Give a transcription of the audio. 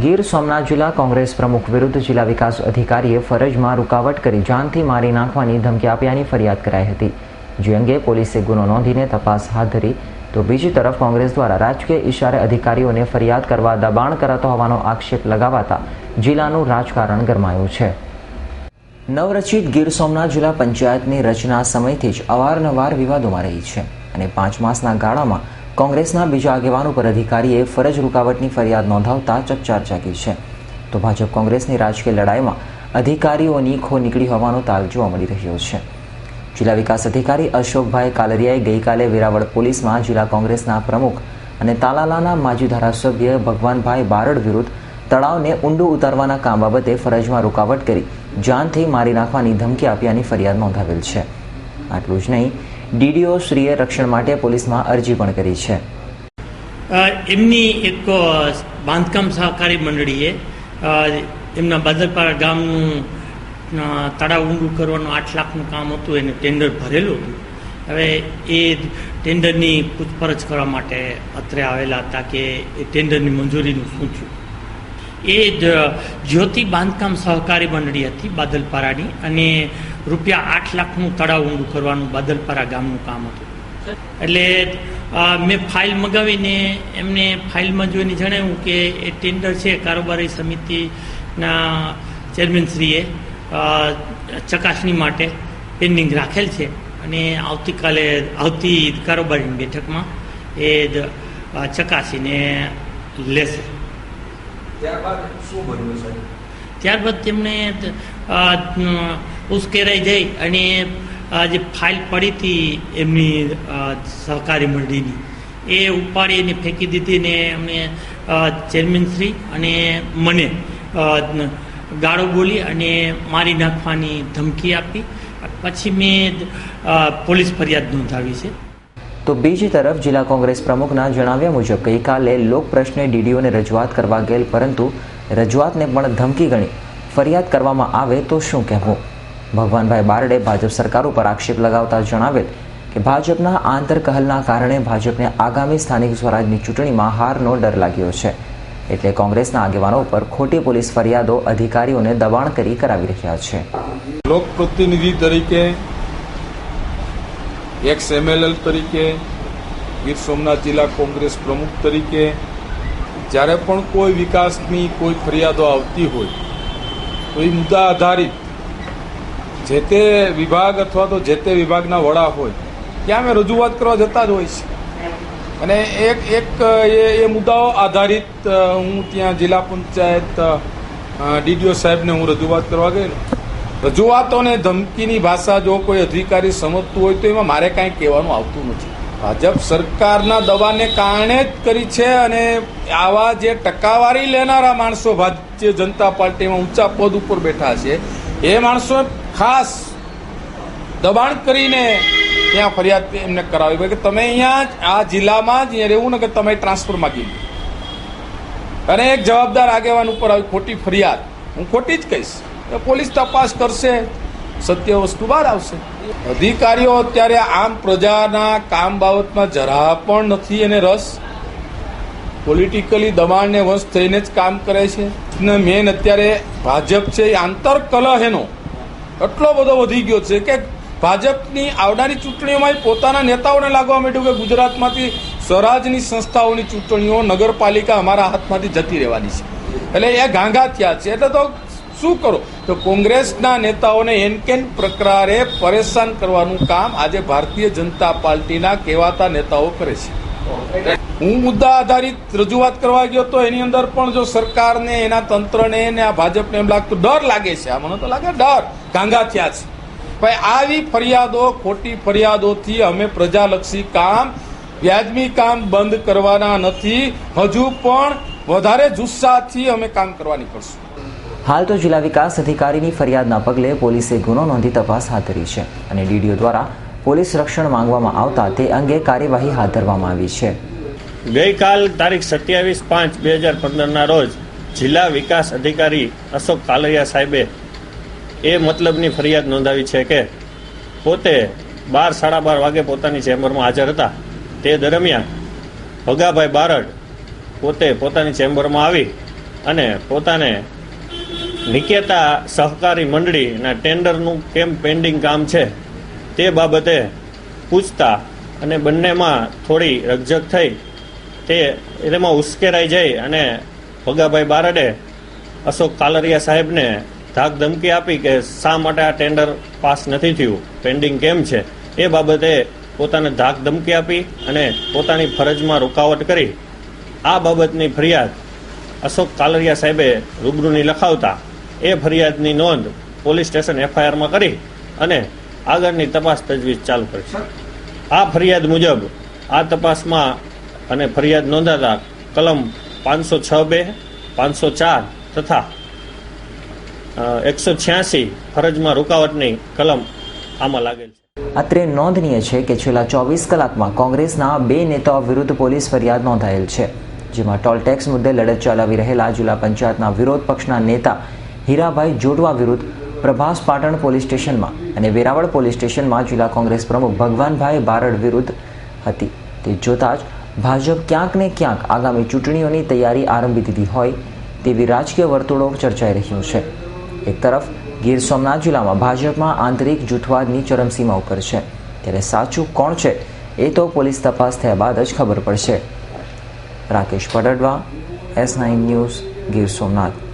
ગીર સોમનાથ જિલ્લા કોંગ્રેસ પ્રમુખ વિરુદ્ધ જિલ્લા વિકાસ અધિકારીએ ફરજમાં રૂકાવટ કરી જાનથી મારી નાખવાની ધમકી આપ્યાની ફરિયાદ કરાઈ હતી. જે અંગે પોલીસે ગુનો નોંધીને તપાસ હાથ ધરી, તો બીજી તરફ કોંગ્રેસ દ્વારા રાજકીય ઇશારે અધિકારીઓને ફરિયાદ કરવા દબાણ કરાતો હોવાનો આક્ષેપ લગાવાતા જિલ્લાનું રાજકારણ ગરમાયું છે. નવરચિત ગીર સોમનાથ જિલ્લા પંચાયતની રચના સમયથી જ અવારનવાર વિવાદોમાં રહી છે અને પાંચ માસના ગાળામાં કોંગ્રેસના બીજા આગેવાન ઉપર અધિકારીએ ફરજ રૂકાવટની ફરિયાદ નોંધાવતા ચકચાર જાગી છે. તો ભાજપ કોંગ્રેસની રાજકીય લડાઈમાં અધિકારીઓની ખો નીકળી હોવાનો તાલ જોવા મળી રહ્યો છે. જિલ્લા વિકાસ અધિકારી અશોકભાઈ કાલરિયાએ ગઈકાલે વેરાવળ પોલીસમાં જિલ્લા કોંગ્રેસના પ્રમુખ અને તાલાલાના માજી ધારાસભ્ય ભગવાનભાઈ બારડ વિરુદ્ધ તળાવને ઊંડું ઉતારવાના કામ બાબતે ફરજમાં રૂકાવટ કરી જાનથી મારી નાખવાની ધમકી આપ્યાની ફરિયાદ નોંધાવેલ છે. આટલું જ નહીં ડીડીઓ શ્રીએ રક્ષણ માટે પોલીસમાં અરજી પણ કરી છે. એમની એક બાંધકામ સહકારી મંડળીએ એમના બાદરપાડા ગામનું તળાવ ઊંડું કરવાનું આઠ લાખનું કામ હતું, એને ટેન્ડર ભરેલું હતું. હવે એ ટેન્ડરની પૂછપરછ કરવા માટે અત્રે આવેલા હતા કે એ ટેન્ડરની મંજૂરીનું શું થયું. એ જ જ્યોતિ બાંધકામ સહકારી મંડળી હતી બાદલપારાની અને રૂપિયા આઠ લાખનું તળાવ ઊંડું કરવાનું બાદલપારા ગામનું કામ હતું. એટલે મેં ફાઇલ મગાવીને એમને ફાઇલમાં જોઈને જણાવ્યું કે એ ટેન્ડર છે કારોબારી સમિતિના ચેરમેનશ્રીએ ચકાસણી માટે પેન્ડિંગ રાખેલ છે અને આવતીકાલે આવતી કારોબારીની બેઠકમાં એ ચકાસીને લેશે. ત્યારબાદ શું બન્યું સાહેબ? ત્યારબાદ તેમણે ઉશ્કેરાઈ જઈ અને જે ફાઇલ પડી હતી એમની સહકારી મંડળીની, એ ઉપાડી અને ફેંકી દીધી ને એમને ચેરમેનશ્રી અને મને ગાળો બોલી અને મારી નાખવાની ધમકી આપી. પછી મેં પોલીસ ફરિયાદ નોંધાવી છે. તો બીજી તરફ જિલ્લા કોંગ્રેસ પ્રમુખના જણાવ્યા મુજબ ગઈકાલે લોક પ્રશ્ને ડીડીઓને રજૂઆત કરવા ગયેલ પરંતુ રજૂઆતને પણ ધમકી ગણી ફરિયાદ કરવામાં આવે તો શું કહેવું? ભગવાનભાઈ બારડે ભાજપ સરકાર ઉપર આક્ષેપ લગાવતા જણાવેલ કે ભાજપના આંતરકહલના કારણે ભાજપને આગામી સ્થાનિક સ્વરાજની ચૂંટણીમાં હારનો ડર લાગ્યો છે. એટલે કોંગ્રેસના આગેવાનો ઉપર ખોટી પોલીસ ફરિયાદો અધિકારીઓને દબાણ કરી કરાવી રહ્યા છે. લોકપ્રતિનિધિ તરીકે એક્સ એમએલએલ તરીકે, ગીર સોમનાથ જિલ્લા કોંગ્રેસ પ્રમુખ તરીકે, જ્યારે પણ કોઈ વિકાસની કોઈ ફરિયાદો આવતી હોય, તો એ મુદ્દા આધારિત જે તે વિભાગ અથવા તો જે તે વિભાગના વડા હોય, ત્યાં અમે રજૂઆત કરવા જતા જ હોય છે. અને એક એક એ મુદ્દાઓ આધારિત હું ત્યાં જિલ્લા પંચાયત ડીડીઓ સાહેબને હું રજૂઆત કરવા ગયેલો રજૂઆતોને ધમકીની ભાષા જો કોઈ અધિકારી સમજતું હોય તો એમાં મારે કાંઈ કહેવાનું આવતું નથી. ભાજપ સરકારના દબાણને કારણે જ કરી છે અને આવા જે ટકાવારી લેનારા માણસો, ભારતીય જનતા પાર્ટીમાં ઊંચા પદ ઉપર બેઠા છે, એ માણસો ખાસ દબાણ કરીને ત્યાં ફરિયાદ એમને કરાવી. કે તમે અહીંયા આ જિલ્લામાં જ રહેવું ને કે તમે ટ્રાન્સફર માગી. અને એક જવાબદાર આગેવાન ઉપર આવી ખોટી ફરિયાદ. હું ખોટી જ કહીશ. પોલીસ તપાસ કરશે, સત્ય વસ્તુ બહાર આવશે. અધિકારીઓ અત્યારે આમ પ્રજાના કામ બાબતમાં જરા પણ નથી એને રસ. પોલિટિકલી દબાણને વશ થઈને જ કામ કરે છે. ને મેન અત્યારે ભાજપ છે એ આંતર કલહ એનો એટલો બધો વધી ગયો છે કે ભાજપની આવનારી ચૂંટણીઓમાં પોતાના નેતાઓને લાગવા માંડ્યું કે ગુજરાતમાંથી સ્વરાજની સંસ્થાઓની ચૂંટણીઓ નગરપાલિકા અમારા હાથમાંથી જતી રહેવાની છે. એટલે એ ગાંગા થયા છે. એટલે તો શું કરો? તો કોંગ્રેસના નેતાઓને એનકેન પ્રકારે પરેશાન કરવાનું કામ આજે ભારતીય જનતા પાર્ટીના કહેવાતા નેતાઓ કરે છે. હું મુદ્દા આધારિત રજૂઆત કરવા ગયો તો એની અંદર પણ જો સરકારને, એના તંત્રને ને આ ભાજપને એમ લાગતું ડર લાગે છે. આ મને તો લાગે ડર. ગાંગા થયા છે. ભાઈ આવી ફરિયાદો ખોટી ફરિયાદોથી અમે પ્રજાલક્ષી કામ વ્યાજબી કામ બંધ કરવાના નથી. હજુ પણ વધારે જુસ્સાથી અમે કામ કરવાની કરશું. હાલ તો જિલ્લા વિકાસ અધિકારીની ફરિયાદના પગલે પોલીસે ગુનો નોંધી તપાસ હાથ ધરી છે અને ડીડીઓ દ્વારા પોલીસ રક્ષણ માંગવામાં આવતા તે અંગે કાર્યવાહી હાથ ધરવામાં આવી છે. ગઈકાલ તારીખ સત્યાવીસ પાંચ બે હજાર પંદરના રોજ જિલ્લા વિકાસ અધિકારી અશોક કાલરિયા સાહેબે એ મતલબની ફરિયાદ નોંધાવી છે કે પોતે બાર, સાડા બાર વાગે પોતાની ચેમ્બરમાં હાજર હતા. તે દરમિયાન ભગાભાઈ બારડ પોતે પોતાની ચેમ્બરમાં આવી અને પોતાને નિકેતા સહકારી મંડળીના ટેન્ડરનું કેમ પેન્ડિંગ કામ છે તે બાબતે પૂછતા અને બંનેમાં થોડી રકઝક થઈ. તે એમાં ઉશ્કેરાઈ જઈ અને ભગાભાઈ બારડે અશોક કાલરિયા સાહેબને ધાક ધમકી આપી કે શા માટે આ ટેન્ડર પાસ નથી થયું? પેન્ડિંગ કેમ છે? એ બાબતે પોતાને ધાક ધમકી આપી અને પોતાની ફરજમાં રોકાવટ કરી. આ બાબતની ફરિયાદ અશોક કાલરિયા સાહેબે રૂબરૂની લખાવતા એ ફરિયાદની નોંધ પોલીસ સ્ટેશન એફઆઈઆરમાં કરી અને આગળની તપાસ તજવીજ ચાલુ કરી. છે આ ફરિયાદ મુજબ આ તપાસમાં અને ફરિયાદ નોંધાતા કલમ પાંચસો છ બે પાંચસો ચાર તથા એકસો છ્યાસી ફરજમાં રૂકાવટની કલમ આમાં લાગેલ છે. અત્રે નોંધનીય છે કે છેલ્લા ચોવીસ કલાકમાં કોંગ્રેસના બે નેતાઓ વિરુદ્ધ પોલીસ ફરિયાદ નોંધાયેલ છે, જેમાં ટોલ ટેક્સ મુદ્દે લડત ચલાવી રહેલા જિલ્લા પંચાયતના વિરોધ પક્ષના નેતા હીરાભાઈ જોટવા વિરુદ્ધ પ્રભાસ પાટણ પોલીસ સ્ટેશનમાં અને વેરાવળ પોલીસ સ્ટેશનમાં જિલ્લા કોંગ્રેસ પ્રમુખ ભગવાનભાઈ બારડ વિરુદ્ધ હતી. તે જોતા જ ભાજપ ક્યાંક ને ક્યાંક આગામી ચૂંટણીઓની તૈયારી આરંભી દીધી હોય તેવી રાજકીય વર્તુળો ચર્ચાઈ રહ્યું છે. એક તરફ ગીર સોમનાથ જિલ્લામાં ભાજપમાં આંતરિક જૂથવાદની ચરમસીમા ઉપર છે. ત્યારે સાચું કોણ છે એ તો પોલીસ તપાસ થયા બાદ જ ખબર પડશે. Rakesh Padadva S nine news, Gir Somnath.